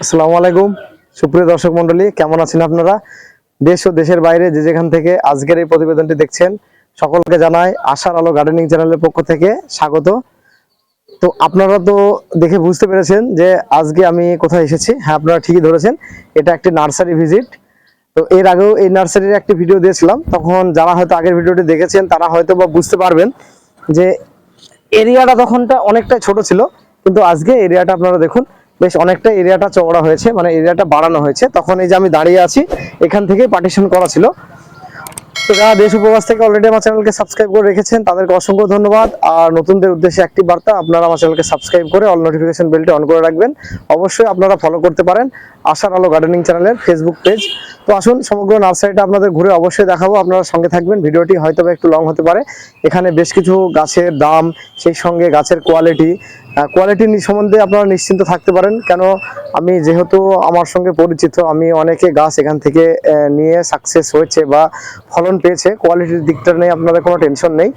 আসসালামু আলাইকুম, সুপ্রিয় দর্শক মন্ডলী কেমন আছেন আপনারা? দেশ ও দেশের বাইরে যে যেখান থেকে আজকের এই প্রতিবেদনটি দেখছেন, সকলকে জানাই আশার আলো গার্ডেনিং চ্যানেলের পক্ষ থেকে স্বাগত। তো আপনারা তো দেখে বুঝতে পেরেছেন যে আজকে আমি কোথায় এসেছি। হ্যাঁ আপনারা ঠিকই ধরেছেন, এটা একটি নার্সারি ভিজিট। তো এর আগেও এই নার্সারির একটি ভিডিও দিয়েছিলাম, তখন যারা হয়তো আগের ভিডিওটি দেখেছেন, তারা হয়তো বা বুঝতে পারবেন যে এরিয়াটা তখনটা অনেকটাই ছোট ছিল। কিন্তু আজকে এরিয়াটা আপনারা দেখুন, বেশ অনেকটা এরিয়াটা চওড়া হয়েছে মানে এরিয়াটা বাড়ানো হয়েছে। তখন এই যে আমি দাঁড়িয়ে আছি, এখান থেকে পার্টিশন করা ছিল। তো যারা দেশ উপবাস থেকে অলরেডি আমার চ্যানেলকে সাবস্ক্রাইব করে রেখেছেন, তাদেরকে অসংখ্য ধন্যবাদ। আর নতুনদের উদ্দেশ্যে একটি বার্তা, আপনারা আমার চ্যানেলকে সাবস্ক্রাইব করে অল নোটিফিকেশন বেলটি অন করে রাখবেন। অবশ্যই আপনারা ফলো করতে পারেন আশার আলো গার্ডেনিং চ্যানেলের ফেসবুক পেজ তো আসুন, সমগ্র নার্সারিটা আপনাদের ঘুরে অবশ্যই দেখাবো, আপনারা সঙ্গে থাকবেন। ভিডিওটি হয়তো একটু লং হতে পারে। এখানে বেশ কিছু গাছের দাম, সেই সঙ্গে গাছের কোয়ালিটি কোয়ালিটি সম্বন্ধে আপনারা নিশ্চিন্ত থাকতে পারেন। কেন, আমি যেহেতু আমার সঙ্গে পরিচিত, আমি অনেকে গাছ এখান থেকে নিয়ে সাকসেস হয়েছে বা ফলন পেয়েছে কোয়ালিটির দিকটা নিয়ে আপনাদের কোনো টেনশন নেই।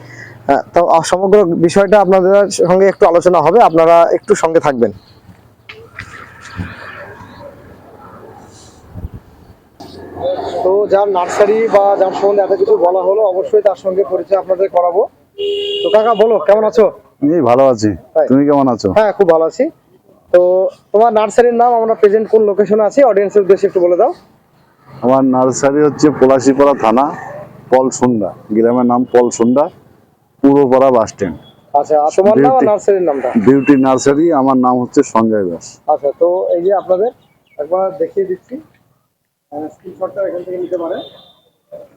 তো সমগ্র বিষয়টা আপনাদের সঙ্গে একটু আলোচনা হবে, আপনারা একটু সঙ্গে থাকবেন। তো, যার নার্সারি বা যার সম্বন্ধে এত কিছু বলা হলো, অবশ্যই তার সঙ্গে পরিচয় আপনাদের করাবো। তো, কাকা, বলো, কেমন আছো? এই ভালো আছি? তুমি কেমন আছো? হ্যাঁ খুব ভালো আছি। তো তোমার নার্সারির নাম আমরা প্রেজেন্ট কোন লোকেশনে আছি? অডিয়েন্সের উদ্দেশ্যে একটু বলে দাও। আমার নার্সারি হচ্ছে পলাশিপাড়া থানা পলসুন্ডা গ্রামের নাম পলসুন্ডা পূর্বপাড়া বাস স্ট্যান্ড। আচ্ছা তোমার নাম আর নার্সারির নামটা? বিউটি নার্সারি আমার নাম হচ্ছে সঞ্জয় দাস। আচ্ছা তো এই যে আপনাদের একবার দেখিয়ে দিচ্ছি। স্ক্রিনশটটা এখান থেকে নিতে পারেন।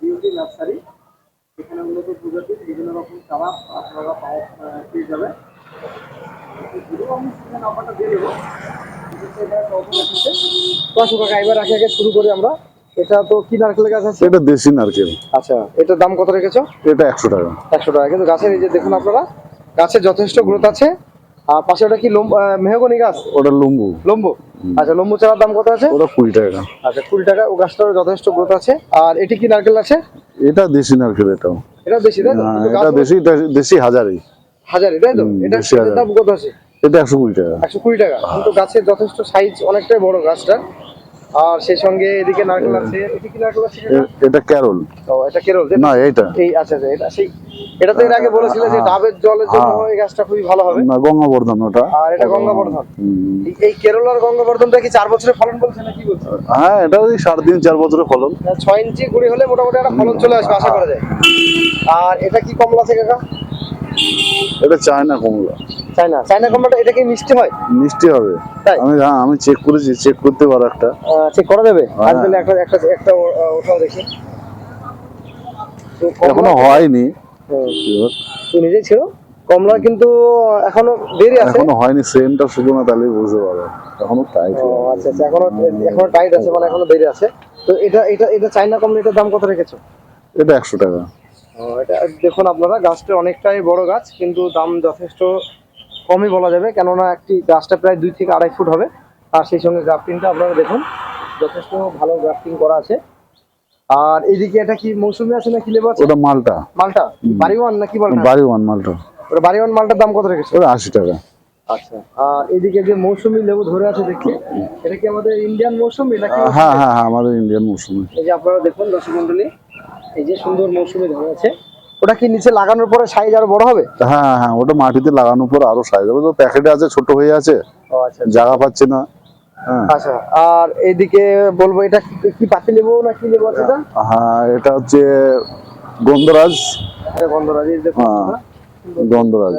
Beauty nursery. এখানে মূলত প্রজাতির বিভিন্ন রকম চারা আপনারা পাওয়া পেয়ে যাবে। যদিও আমি নাম্বারটা দিয়ে দেবো। আসো কাকা এবার আগে আগে শুরু করি আমরা। এটা তো কি নারকেল গাছ আছে? এটা দেশি নারকেল। আচ্ছা এটার দাম কত রেখেছো? এটা একশো টাকা। একশো টাকা। কিন্তু গাছের এই যে দেখুন আপনারা গাছের যথেষ্ট গ্রোথ আছে। আর পাশে ওটা কি লম্ব- মেহগনি গাছ? ওটা লম্বু। লম্বু? আচ্ছা লম্বু চারার দাম কত আছে? ওটা কুড়ি টাকা। আচ্ছা কুড়ি টাকা। ও গাছটার যথেষ্ট গ্রোথ আছে। আর এটি কি নারকেল আছে এটা দেশি নারকেল এটাও। এটা দেশি তাই এটা দেশি দেশি হাজারি। হাজারি তাই তো? এটা দাম কত আছে? এটা একশো কুড়ি টাকা। একশো কুড়ি টাকা। কিন্তু গাছের যথেষ্ট সাইজ অনেকটাই বড় গাছটা আর সেই সঙ্গে এদিকে নারকেল আছে। এটি কি নারকেল আছে এটা ক্যারল। ও এটা তো? না এইটা। এই আচ্ছা আচ্ছা এটা সেই এটা তো এর আগে বলেছিল যে ডাবের জলের জন্য হ্যাঁ। এই গাছটা খুবই ভালো হবে। না গঙ্গাবর্ধন ওটা। আর এটা গঙ্গাবর্ধন। এই- কেরল আর গঙ্গাবর্ধনটা কি চার বছরের ফলন বলছে না কি বলছে? হ্যাঁ এটা ওই সাড়ে তিন চার বছরের ফলন। ছয় ইঞ্চি কুড়ি হলে মোটামুটি একটা ফলন চলে আসবে আশা করা যায়। আর এটা কি কমলা আছে কাকা? এটা চায়না কমলা। চাইনা চাইনা কমলাটা এটা কি মিষ্টি হয়? মিষ্টি হবে। আমি হ্যাঁ আমি চেক করেছি চেক করতে পারো একটা। চেক করা যাবে? হ্যাঁ। আজ একটা একটা একটা ওঠাও দেখি। এখনও হয়নি। তো ছিল। কমলা কিন্তু এখনও দেরি আছে। এখনও হয়নি সেমটা শুধু না তাহলে বুঝতে পারো। এখনও টাইট আচ্ছা আচ্ছা এখনও এখনও টাইট আছে মানে এখনও দেরি আছে। তো এটা এটা এটা চাইনা কমলা এটার দাম কত রেখেছো? এটা একশো টাকা। এটা দেখুন আপনারা গাছটা অনেকটাই বড় গাছ কিন্তু দাম যথেষ্ট কমই বলা যাবে কেননা একটি গাছটা প্রায় দুই থেকে আড়াই ফুট হবে। আর সেই সঙ্গে গ্রাফটিংটা আপনারা দেখুন যথেষ্ট ভালো গ্রাফটিং করা আছে। আর এইদিকে এটা কি মৌসুমি আছে না কি লেবু আছে? ওটা মালটা। মালটা? বাড়িওয়ান না কি মালটা? বাড়ি ওয়ান মালটা। ওটা বাড়িওয়ান মালটার দাম কত রেখেছে? ওটা আশি টাকা। আচ্ছা আর এদিকে যে মৌসুমি লেবু ধরে আছে দেখছি এটা কি আমাদের ইন্ডিয়ান মৌসুমি নাকি? হ্যাঁ হ্যাঁ হ্যাঁ আমাদের ইন্ডিয়ান মৌসুমি। এই যে আপনারা দেখুন দর্শক মন্ডলী এই যে সুন্দর মৌসুমি ধরে আছে ওটা কি নিচে লাগানোর পরে সাইজ আরও বড় হবে? হ্যাঁ হ্যাঁ ওটা মাটিতে লাগানোর পর আরও সাইজ হবে। তো প্যাকেটে আছে ছোট হয়ে আছে ও আচ্ছা জায়গা পাচ্ছে না। হ্যাঁ। আচ্ছা আর এইদিকে বলব এটা কি- পাতি লেবু না কি লেবু আছে হ্যাঁ এটা হচ্ছে গন্ধরাজ। গন্ধরাজ হ্যাঁ গন্ধরাজ।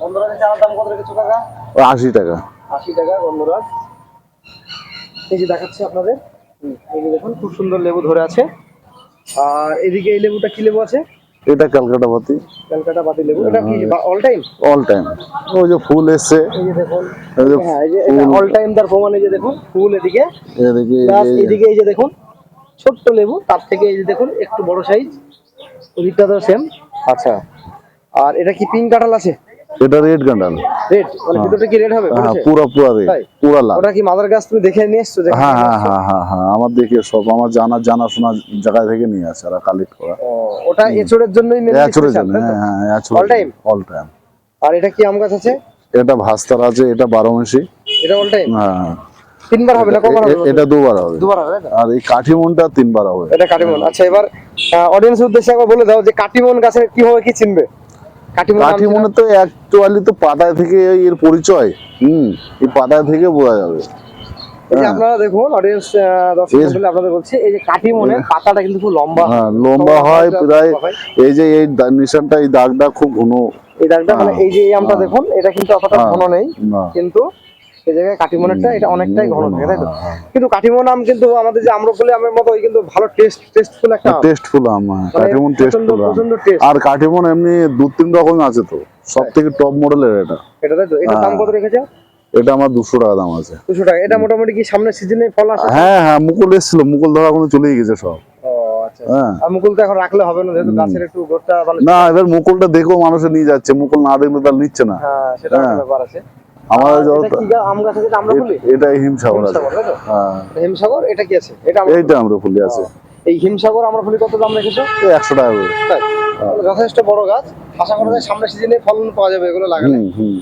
গন্ধরাজের চারার দাম কত রেখেছো কাকা? আশি টাকা। আশি টাকা গন্ধরাজ। এই যে দেখাচ্ছি আপনাদের। এই দেখুন খুব সুন্দর লেবু ধরে আছে। আর এদিকে এই লেবুটা কি লেবু আছে? এটা ক্যালকাটা পাতি ক্যালকাটা পাতি লেবু। এটা কি অল টাইম অল টাইম ওই যে ফুল এসছে। এই যে দেখুন। এই যে হ্যাঁ এই যে অল টাইম তার প্রমাণ এই যে দেখুন ফুল এদিকে। এদিকে এই- এদিকে এই যে দেখুন ছোট্ট লেবু তার থেকে এই যে দেখুন একটু বড় সাইজ ওদিকটা তো সেম আচ্ছা। আর এটা কি পিঙ্ক কাঁঠাল আছে? এটা রেড গান্ডাল রেড মানে ভিতরটা কি রেড হবে? হ্যাঁ? পুরা পুরা রেড? পুরা লাল। ওটা কি মাদার গাছ তুমি দেখে নিয়ে এসছো? হ্যাঁ হ্যাঁ হ্যাঁ হ্যাঁ হ্যাঁ আমার দেখে সব আমার জানা জানাশোনা জায়গা থেকে নিয়ে আসে ওরা কালেক্ট করা। ওটা এচোড়ের জন্যই মেনলি এচুরের জন্য হ্যাঁ হ্যাঁ All time? অল টাইম আর এটা কি আম গাছ আছে? এটা ভাস্তার আছে এটা বারো মাসি। এটা অল টাইম হ্যাঁ তিনবার হবে না কবার হবে? এটা দুবার হবে। দুবার হবে আর এই কাঠিমনটা তিনবার হবে। এটা কাটিমন আচ্ছা এবার অডিয়েন্সের উদ্দেশ্যে একবার বলে দাও যে কাটিমন গাছের কীভাবে কি চিনবে? কাঠিমনে তো অ্যাকচুয়ালি তো পাতায় থেকে এর পরিচয়। হুম। এই পাতায় থেকে বোঝা যাবে। আপনারা দেখুন অডিয়েন্স দর্শক আপনাদের বলছি এই যে পাতাটা কিন্তু খুব লম্বা। হ্যাঁ লম্বা হয় হয়, প্রায় এই যে এই নিশানটা এই দাগটা খুব ঘন। এই দাগটা মানে এই যে এই আমটা হ্যাঁ। দেখুন এটা কিন্তু অতটা হ্যাঁ। ঘন নেই কিন্তু এই জায়গায় কাটিমনেরটা এটা অনেকটাই ঘন থাকে তাই তো? হ্যাঁ, হ্যাঁ। কিন্তু কাটিমন আম কিন্তু আমাদের যে আম্রফলি আমের মতো কিন্তু ভালো টেস্ট টেস্টফুল একটা। টেস্টফুল আম হ্যাঁ, মানে কাঠিমন টেস্টফুল টেস্ট আর কাঠিমন এমনি দু তিন রকম আছে তো সব থেকে টপ মডেলের এটা। এটা তাই তো? এটা দাম হ্যাঁ। কত রেখেছে? এটা আমার দুশো টাকা দাম আছে। দুশো টাকা। এটা মোটামুটি কি সামনের সিজনে ফল আসে হ্যাঁ হ্যাঁ মুকুল এসেছিল মুকুল ধরা কোনো চলেই গেছে সব। ও আচ্ছা হ্যাঁ। মুকুল তো এখন রাখলে হবে না যেহেতু গাছের একটু গোড়টা না এবার মুকুলটা দেখেও মানুষে নিয়ে যাচ্ছে মুকুল না দেখলে তার নিচ্ছে না। হ্যাঁ সেটা হ্যাঁ। ব্যাপার আছে। আমাদের আমরা এটা হিমসাগর আছে। হিমসাগর হ্যাঁ। এটা কি আছে? এটা এইটা আমরা ফুলি আছে। এই হিমসাগর আমরা ফুলি কত দাম রেখেছো? একশো টাকা করে। যথেষ্ট বড় গাছ। আশা করা যায় সামনের সিজনে ফলন পাওয়া যাবে এগুলো লাগালে। হুম হুম।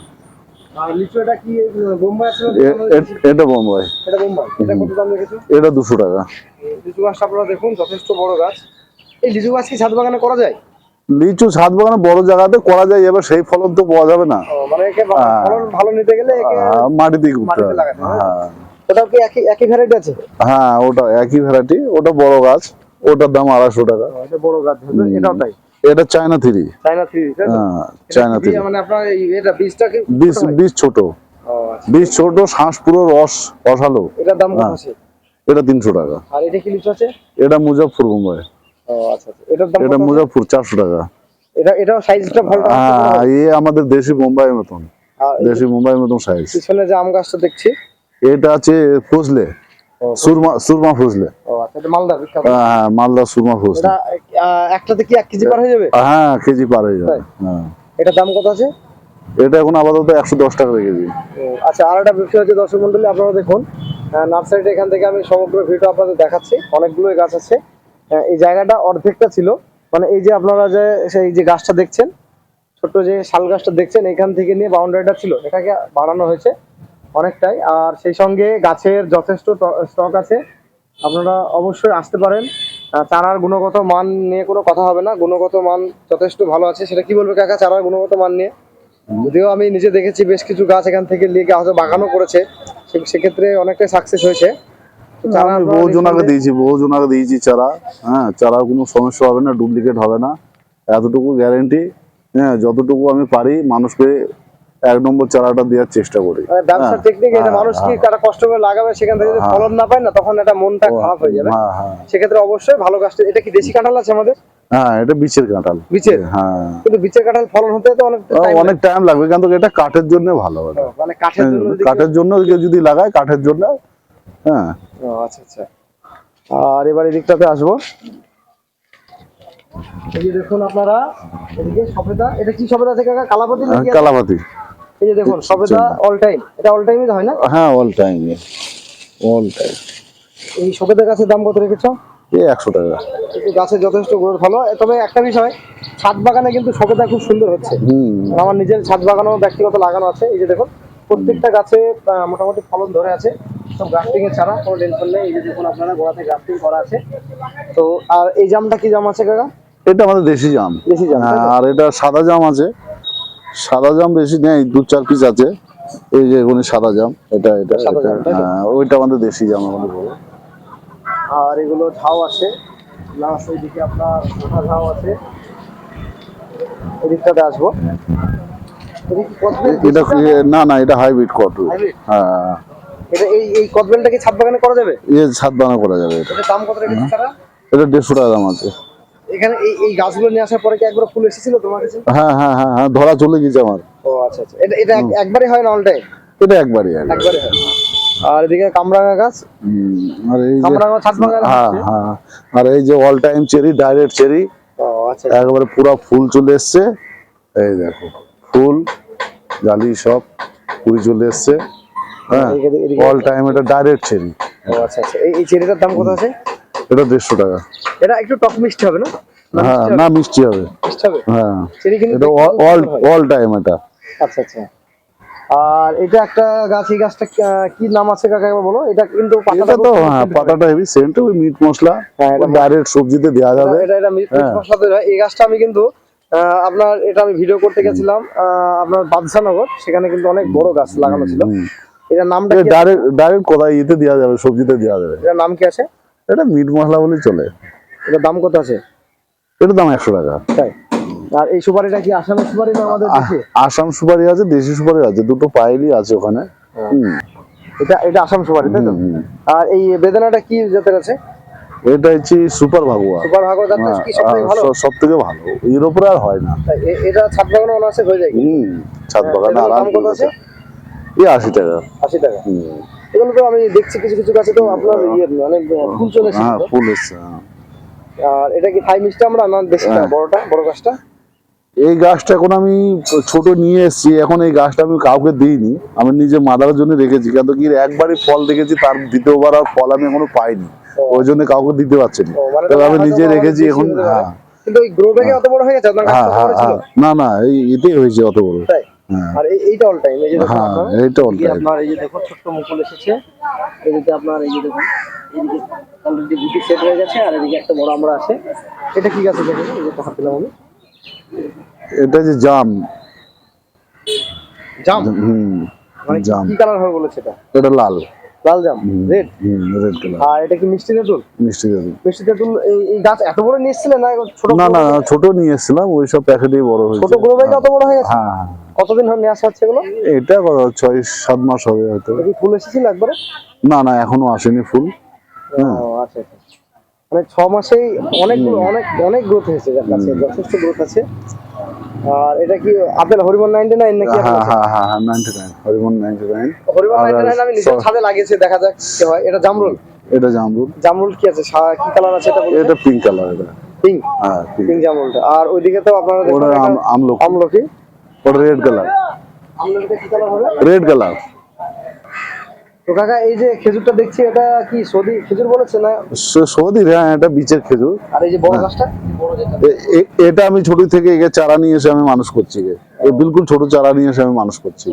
আর লিচু এটা কি বোম্বাই আছে না এ- এ- এটা বোম্বাই। এটা বোম্বাই। এটা কত দাম রেখেছো? এটা দুশো টাকা। লিচু গাছটা আপনারা দেখুন যথেষ্ট বড় গাছ। এই লিচু গাছ কি ছাদ বাগানে করা যায়? লিচু ছাদ বাগানে বড় জায়গাতে করা যায় এবার সেই ফলন তো পাওয়া যাবে না। মানে হ্যাঁ। ভালো নিতে গেলে একে আহ, করতে হবে। হ্যাঁ। ওটাও কি একই একই ভ্যারাইটি আছে? হ্যাঁ ওটা একই ভ্যারাইটি ওটা বড় গাছ ওটার দাম আড়াইশো টাকা। এটা বড় গাছ এটাও তাই? এটা চায়না থ্রি চাইনা থ্রি হ্যাঁ চায়না থ্রি মানে আপনার এটা বীজটা কি বীজ হয়? বীজ ছোট। আচ্ছা। বীজ ছোট শ্বাস পুরো রস রসালো। এটার দাম কত হ্যাঁ। আছে? এটা তিনশো টাকা। আর এটা কি লিচু আছে? এটা মুজাফর বোম্বাই ও আচ্ছা আচ্ছা। এটার দাম এটা আছে? চারশো টাকা। এটা এটাও সাইজটা ভালো হ্যাঁ এ আমাদের দেশি বোম্বাইয়ের মতন। দেশি মতন সাইজ পিছনে যে আম গাছটা দেখছি। এটা আছে ফজলে। সুরমা সুরমা ফজলে। ও আচ্ছা এটা মালদা বিখ্যাত। হ্যাঁ মালদা সুরমা ফজলে। এটা একটাতে কি এক কেজি পার হয়ে যাবে? হ্যাঁ কেজি পার হয়ে যাবে? হ্যাঁ। এটার দাম কত আছে? এটা এখন আপাতত একশো দশ টাকা কেজি। আচ্ছা আর একটা বিষয় হচ্ছে দর্শক মন্ডলী আপনারা দেখুন নার্সারিটা এখান থেকে আমি সমগ্র ভিডিও আপনাদের দেখাচ্ছি। অনেকগুলোই গাছ আছে। এই জায়গাটা অর্ধেকটা ছিল। মানে এই যে আপনারা যে, সেই যে গাছটা দেখছেন, ছোট্ট যে শাল গাছটা দেখছেন, এখান থেকে নিয়ে বাউন্ডারিটা ছিল। এটাকে বাড়ানো হয়েছে অনেকটাই। আর সেই সঙ্গে গাছের যথেষ্ট স্টক আছে। আপনারা অবশ্যই আসতে পারেন। চারার গুণগত মান নিয়ে কোনো কথা হবে না। গুণগত মান যথেষ্ট ভালো আছে। সেটা কি বলবে কাকা? চারার গুণগত মান নিয়ে? যদিও আমি নিজে দেখেছি বেশ কিছু গাছ এখান থেকে নিয়ে হয়তো বাগানও করেছে। সেক্ষেত্রে অনেকটাই সাকসেস হয়েছে। চারা আমি বহু জনাকে দিয়েছি বহু জনাকে দিয়েছি চারা। হ্যাঁ কোনো সমস্যা হবে না ডুপ্লিকেট হবে না। এতটুকু গ্যারেন্টি হ্যাঁ যতটুকু আমি পারি মানুষকে এক নম্বর চারাটা দেওয়ার চেষ্টা করি। মানে ব্যবসার হ্যাঁ, টেকনিক এটা হ্যাঁ, মানুষ কি হ্যাঁ। তারা কষ্ট করে লাগাবে সেখান থেকে যদি হ্যাঁ। ফলন না পায় না তখন এটা মনটা খারাপ হয়ে যাবে। হ্যাঁ হ্যাঁ। সেক্ষেত্রে অবশ্যই ভালো গাছটা এটা কি দেশি কাঁঠাল আছে আমাদের? হ্যাঁ এটা বিচের কাঁঠাল। বীচের? হ্যাঁ। কিন্তু বিচের কাঁঠাল ফলন হতে তো অনেক অনেক টাইম লাগবে কিন্তু এটা কাঠের জন্য ভালো মানে কাঠের জন্য কাঠের জন্য যদি লাগায় কাঠের জন্য হ্যাঁ। ও, আচ্ছা আচ্ছা। আর এবার এই দিকটাতে আসব। এই যে দেখুন আপনারা এদিকে সফেদা এটা কি সফেদা আছে কাকা? কালাপতি নাকি কালাপাতি। এই যে দেখুন সফেদা অল টাইম এটা অল টাইমই হয় না? হ্যাঁ অল টাইম অল টাইম এই সফেদা গাছের দাম কত রেখেছো? এই একশো টাকা। গাছের যথেষ্ট গ্রোথ ভালো। তবে একটা বিষয় ছাদ বাগানে কিন্তু সফেদা খুব সুন্দর হচ্ছে। আমার নিজের ছাদ বাগানও ব্যক্তিগত লাগানো আছে। এই যে দেখুন প্রত্যেকটা গাছে মোটামুটি ফলন ধরে আছে। সব গ্রাফটিং এর ছাড়া কোনো টেনশন নেই এই যে দেখুন আপনারা গোড়াতে গ্রাফটিং করা আছে। তো আর এই জামটা কি জাম আছে কাকা? এটা আমাদের দেশি জাম। দেশি জাম হ্যাঁ, আর এটা সাদা জাম আছে। সাদা জাম বেশি নেই দু চার পিস আছে। এই যে এগুলি সাদা জাম এটা এটা হ্যাঁ, ওইটা আমাদের দেশি জাম আমাদের বলে। আর এগুলো ঝাউ আছে। প্লাস এইদিকে আপনার মোটা ঝাউ আছে। এদিকটাতে আসব। এটা না না এটা হাইব্রিড কট হ্যাঁ। এটা এই এই কদবেলটা কি ছাদ বাগানে করা যাবে? এ ছাদ বানা করা যাবে এটা। দাম কত রেখেছে তারা? এটা দেড়শো টাকা দাম আছে। এখানে এই এই গাছগুলো নিয়ে আসার পরে কি একবার ফুল এসেছিল তোমার কাছে? হ্যাঁ হ্যাঁ হ্যাঁ হ্যাঁ ধরা চলে গেছে আমার। ও আচ্ছা আচ্ছা। এটা এটা এক- একবারই হয় না অল টাইম এটা একবারই একবার একবারে হয়। আর এদিকে কামরাঙা গাছ? আর এই যে কামরাঙা ছাদ বাগান হ্যাঁ হ্যাঁ আর এই যে all time cherry direct cherry ও আচ্ছা একবারে পুরো ফুল চলে এসছে। এই দেখো ফুল জালি সব কুড়ি চলে এসছে। হ্যাঁ অল টাইম এটা ডাইরেক্ট চেরি আচ্ছা আচ্ছা। এই এই চেরিটার দাম কত আছে? এটা দেড়শো টাকা। এটা একটু টক মিষ্টি হবে না? হ্যাঁ না মিষ্টি হবে। মিষ্টি হবে? হ্যাঁ চেরি কিন্তু এটা অল অল টাইম এটা। আচ্ছা আচ্ছা। আর এটা একটা গাছ এই গাছটা কি নাম আছে কাকা একবার বলো? এটা কিন্তু পাতাটা তো হ্যাঁ পাতাটা হেভি সেন্ট ওই মিট মশলা। হ্যাঁ, এটা ডাইরেক্ট সবজিতে দেওয়া যাবে। এটা এটা মিট হ্যাঁ। মশলা এই গাছটা আমি কিন্তু আপনার এটা আমি ভিডিও করতে গেছিলাম আপনার বাদশানগর। সেখানে কিন্তু অনেক বড় গাছ লাগানো ছিল। এটার নামটা ডাইরেক্ট ডাইরেক্ট কোথায় দেওয়া যাবে সবজিতে দেওয়া যাবে। এটার নাম কি আছে? এটা মিট মশলা বলেই চলে। এটার দাম কত আছে? এটার দাম একশো টাকা। তাই? আর এই সুপারিটা কি আসামের সুপারি না আমাদের দেশি? আসাম সুপারি আছে দেশি সুপারি আছে দুটো পাইলই আছে ওখানে। এটা এটা আসাম সুপারি তাই তো। আর এই বেদানাটা কি জাতের আছে? এটা হচ্ছে সুপার ভাগুয়া। সুপার ভাগো জাতটা কি সবথেকে ভালো? সব থেকে ভালো। এর উপরে আর হয় না। এটা ছাদ বাগানো অনার্সে হয়ে যায় হুম ছাদ বাগানে এটার কত আছে? আশি টাকা। আশি টাকা। এগুলো তো আমি দেখছি কিছু কিছু গাছে তো আপনার ইয়ে মানে ফুল চলে এসেছে হ্যাঁ ফুল এসছে হ্যাঁ। আর এটা কি থাই মিষ্টি আমরা না দেশিটা হ্যাঁ। বড়টা বড় গাছটা? এই গাছটা এখন আমি ছোট নিয়ে এসেছি এখন এই গাছটা আমি কাউকে দিইনি। আমি নিজে মাদারের জন্য রেখেছি কেন কি একবারই ফল দেখেছি তার দ্বিতীয়বার আর ফল আমি এখনও পাইনি। ওই জন্য কাউকে দিতে পারছি না। মানে তবে আমি নিজে রেখেছি এখন হ্যাঁ কিন্তু ওই গ্রো ব্যাগে অত বড় হয়ে গেছে আপনার হ্যাঁ গাছটা হ্যাঁ বড় ছিল হ্যাঁ। না না এই এতেই হয়েছে অত বড়। তাই? হ্যাঁ আর এইটা অল টাইম এই যে দেখুন হ্যাঁ আপনার এইটা এই অল্প আপনার এই যে দেখুন ছোট্ট মুকুল এসেছে। এদিকে আপনার এই যে দেখুন এদিকে অলরেডি গুটি সেট হয়ে গেছে আর এদিকে একটা বড় আমরা আছে। এটা কি গাছ দেখুন এই যে হাত দিলাম আমি। এটা যে জাম। জাম? হুম মানে জাম। কি কালার হবে বলেছে এটা? এটা লাল। লাল জাম রেড হুম রেড কালার আর এটা কি মিষ্টি তেঁতুল? মিষ্টি জাম মিষ্টি তেঁতুল এই গাছ এত বড় নিয়ে এসেছিলেন না ছোট না না ছোট নিয়ে এসেছিলাম ওই সব প্যাকেটেই বড় হয়েছে। ছোট গ্রো ব্যাগে অত বড় হয়ে গেছে? হ্যাঁ হ্যাঁ। কতদিন হয়ে নিয়ে আসা হচ্ছে এগুলো? এটা ছয় সাত মাস হবে হয়তো। ফুল এসেছিল একবারে? না না এখনও আসেনি ফুল। আচ্ছা আচ্ছা। মানে ছ মাসেই অনেকগুলো অনেক অনেক গ্রোথ হয়েছে যার কাছে যথেষ্ট গ্রোথ আছে। আর এটা কি আপেল হরিমন নাইনটি নাইন নাকি হ্যাঁ হ্যাঁ হ্যাঁ হ্যাঁ নাইনটি নাইন হরিমন নাইনটি নাইন হরিমন আর নাইনটি নাইন আমি নিজের সব- ছাদে লাগিয়েছি দেখা যাক কি হয়। এটা জামরুল? এটা জামরুল। জামরুল কি আছে? কি কালার আছে এটা এটা পিঙ্ক কালার এটা। পিঙ্ক হ্যাঁ পিঙ্ক জামরুলটা। আর ওইদিকে তো আপনারা দেখুন আমলকি। আমলকি। ওটা রেড কালার রেড কালার তো কাকা এই যে খেজুরটা দেখছি এটা কি সৌদি খেজুর বলেছে না? সৌদি হ্যাঁ এটা বিচের খেজুর। আর এই যে বড় গাছটা? এ- এ- এটা আমি ছোট থেকে একে চারা নিয়ে এসে আমি মানুষ করছি। এই বিলকুল ছোট চারা নিয়ে এসে আমি মানুষ করছি।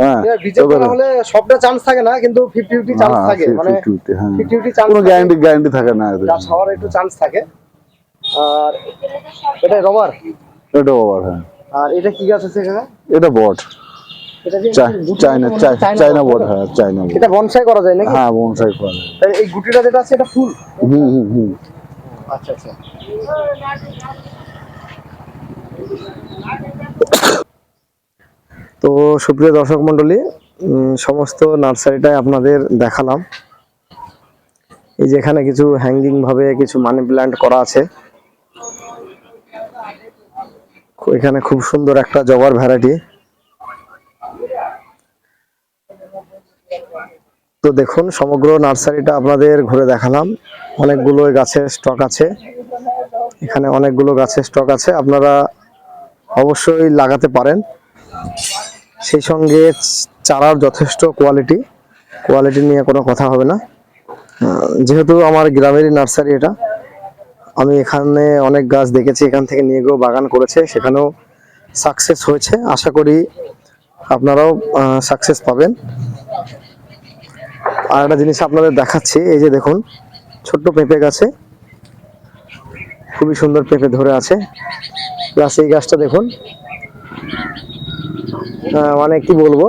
হ্যাঁ এবার বীজের এবারে- করা হলে সবটা চান্স থাকে না কিন্তু ফিফটি ফিফটি চান্স হ্যাঁ, থাকে। মানে 50-50, হ্যাঁ। ফিফটি ফিফটি চান্স কোনো গ্যারান্টি গ্যারান্টি থাকে না। গাছ হওয়ার একটু চান্স থাকে। আর এটা রবার এটা ওভার হ্যাঁ। আর এটা কি গাছ আছে কাকা এটা বট। হয় চাই- চাইনা বট? হ্যাঁ চাইনা এটা বনসাই করা যায় নাকি? হ্যাঁ বনসাই করা যায়। এই গুটিটা যেটা আছে এটা ফুল? হুম হুম হুম। আচ্ছা আচ্ছা। তো সুপ্রিয় দর্শক মন্ডলী উম, সমস্ত নার্সারিটাই আপনাদের দেখালাম। এই যে এখানে কিছু হ্যাঙ্গিং ভাবে কিছু মানি প্ল্যান্ট করা আছে। এখানে খুব সুন্দর একটা জবার ভ্যারাইটি। তো দেখুন, সমগ্র নার্সারিটা আপনাদের ঘুরে দেখালাম। অনেকগুলো গাছের স্টক আছে। এখানে অনেকগুলো গাছের স্টক আছে। আপনারা অবশ্যই লাগাতে পারেন। সেই সঙ্গে চারার যথেষ্ট কোয়ালিটি কোয়ালিটি নিয়ে কোনো কথা হবে না। যেহেতু আমার গ্রামেরই নার্সারি এটা আমি এখানে অনেক গাছ দেখেছি, এখান থেকে নিয়ে গিয়েও বাগান করেছে, সেখানেও সাকসেস হয়েছে। আশা করি আপনারাও সাকসেস পাবেন। আর একটা জিনিস আপনাদের দেখাচ্ছি, এই যে দেখুন, ছোট্ট পেঁপে গাছে, খুবই সুন্দর পেঁপে ধরে আছে। প্লাস এই গাছটা দেখুন মানে কি বলব,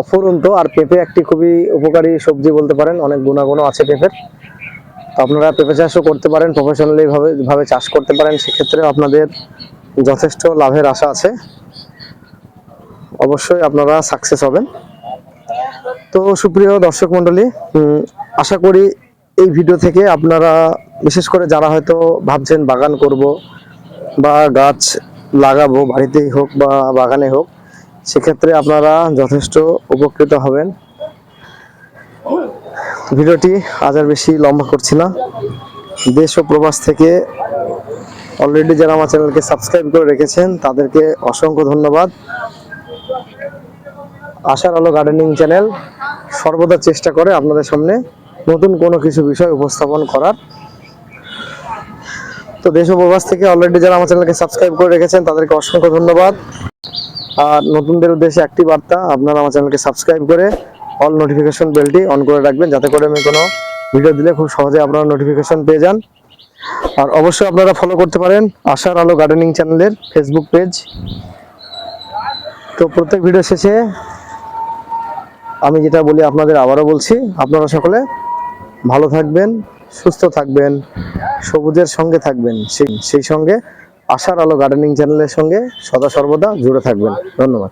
অফুরন্ত। আর পেঁপে একটি খুবই উপকারী সবজি বলতে পারেন, অনেক গুণাগুণও আছে পেঁপের। আপনারা পেঁপে চাষও করতে পারেন প্রফেশনালি ভাবে ভাবে চাষ করতে পারেন, সেক্ষেত্রে আপনাদের যথেষ্ট লাভের আশা আছে। অবশ্যই আপনারা সাকসেস হবেন। তো সুপ্রিয় দর্শক মন্ডলী আশা করি এই ভিডিও থেকে আপনারা, বিশেষ করে যারা হয়তো ভাবছেন বাগান করব বা গাছ লাগাবো, বাড়িতেই হোক বা বাগানে হোক, সেক্ষেত্রে আপনারা যথেষ্ট উপকৃত হবেন। ভিডিওটি আজ আর বেশি লম্বা করছি না। দেশ ও প্রবাস থেকে অলরেডি যারা আমার চ্যানেলকে সাবস্ক্রাইব করে রেখেছেন, তাদেরকে অসংখ্য ধন্যবাদ। আশার আলো গার্ডেনিং চ্যানেল সর্বদা চেষ্টা করে আপনাদের সামনে নতুন কোনো কিছু বিষয় উপস্থাপন করার। তো দেশ ও প্রবাস থেকে অলরেডি যারা আমার চ্যানেলকে সাবস্ক্রাইব করে রেখেছেন, তাদেরকে অসংখ্য ধন্যবাদ। আর নতুনদের উদ্দেশ্যে একটি বার্তা, আপনারা আমার চ্যানেলকে সাবস্ক্রাইব করে অল নোটিফিকেশন বেলটি অন করে রাখবেন। যাতে করে আমি কোনো ভিডিও দিলে খুব সহজে আপনারা নোটিফিকেশন পেয়ে যান। আর অবশ্যই আপনারা ফলো করতে পারেন আশার আলো গার্ডেনিং চ্যানেলের ফেসবুক পেজ তো প্রত্যেক ভিডিও শেষে আমি যেটা বলি, আপনাদের আবারও বলছি, আপনারা সকলে ভালো থাকবেন, সুস্থ থাকবেন, সবুজের সঙ্গে থাকবেন, সেই সেই সঙ্গে আশার আলো গার্ডেনিং চ্যানেলের সঙ্গে সদা সর্বদা জুড়ে থাকবেন। ধন্যবাদ।